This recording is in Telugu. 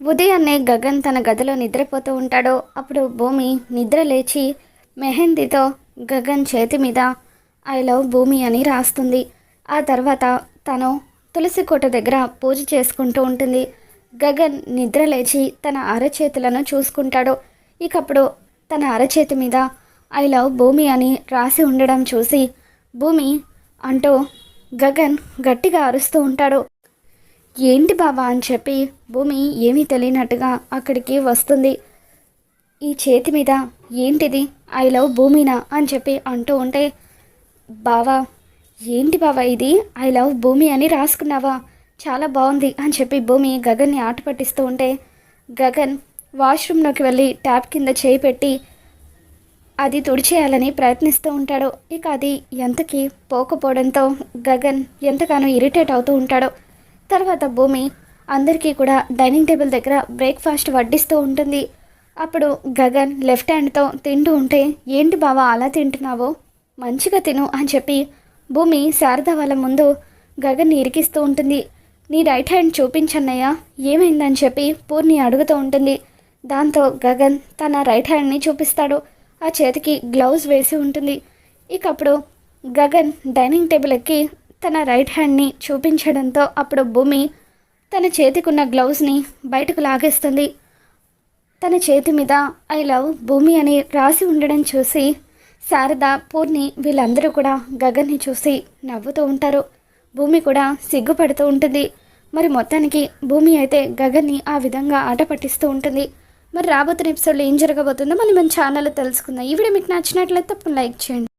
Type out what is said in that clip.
ఉదయాన్నే గగన్ తన గదిలో నిద్రపోతూ ఉంటాడో. అప్పుడు భూమి నిద్ర లేచి మెహందీతో గగన్ చేతి మీద ఐ లవ్ భూమి అని రాస్తుంది. ఆ తర్వాత తను తులసి కోట దగ్గర పూజ చేసుకుంటూ ఉంటుంది. గగన్ నిద్ర లేచి తన అరచేతులను చూసుకుంటాడు. ఇకప్పుడు తన అరచేతి మీద ఐ లవ్ భూమి అని రాసి ఉండడం చూసి భూమి అంటూ గగన్ గట్టిగా అరుస్తూ ఉంటాడు. ఏంటి బాబా అని చెప్పి భూమి ఏమీ తెలియనట్టుగా అక్కడికి వస్తుంది. ఈ చేతి మీద ఏంటిది? ఐ లవ్ భూమినా అని చెప్పి అంటూ ఉంటే బావా ఏంటి బావా ఇది? ఐ లవ్ భూమి అని రాసుకున్నావా? చాలా బాగుంది అని చెప్పి భూమి గగన్ని ఆట పట్టిస్తూ ఉంటే గగన్ వాష్రూమ్లోకి వెళ్ళి ట్యాప్ కింద చేయి పెట్టి అది తుడిచేయాలని ప్రయత్నిస్తూ ఉంటాడు. ఇక అది ఎంతకి పోకపోవడంతో గగన్ ఎంతగానో ఇరిటేట్ అవుతూ ఉంటాడు. తర్వాత భూమి అందరికీ కూడా డైనింగ్ టేబుల్ దగ్గర బ్రేక్ఫాస్ట్ వడ్డిస్తూ ఉంటుంది. అప్పుడు గగన్ లెఫ్ట్ హ్యాండ్తో తింటూ ఉంటే ఏంటి బావా అలా తింటున్నావో? మంచిగా తిను అని చెప్పి భూమి శారద వాళ్ళ ముందు గగన్ని ఇరికిస్తూ ఉంటుంది. నీ రైట్ హ్యాండ్ చూపించన్నయ్యా ఏమైందని చెప్పి పూర్ణి అడుగుతూ ఉంటుంది. దాంతో గగన్ తన రైట్ హ్యాండ్ని చూపిస్తాడు. ఆ చేతికి గ్లౌజ్ వేసి ఉంటుంది. ఇకప్పుడు గగన్ డైనింగ్ టేబుల్ ఎక్కి తన రైట్ హ్యాండ్ని చూపించడంతో అప్పుడు భూమి తన చేతికున్న గ్లౌజ్ని బయటకు లాగేస్తుంది. తన చేతి మీద ఐ లవ్ భూమి అని రాసి ఉండడం చూసి శారద పూర్ణి వీళ్ళందరూ కూడా గగన్ని చూసి నవ్వుతూ ఉంటారు. భూమి కూడా సిగ్గుపడుతూ ఉంటుంది. మరి మొత్తానికి భూమి అయితే గగన్ని ఆ విధంగా ఆట పట్టిస్తూ ఉంటుంది. మరి రాబోతున్న ఎపిసోడ్లో ఏం జరగబోతుందో మళ్ళీ మన ఛానల్లో తెలుసుకుందాం. ఈ వీడియో మీకు నచ్చినట్లయితే తప్పకుండా లైక్ చేయండి.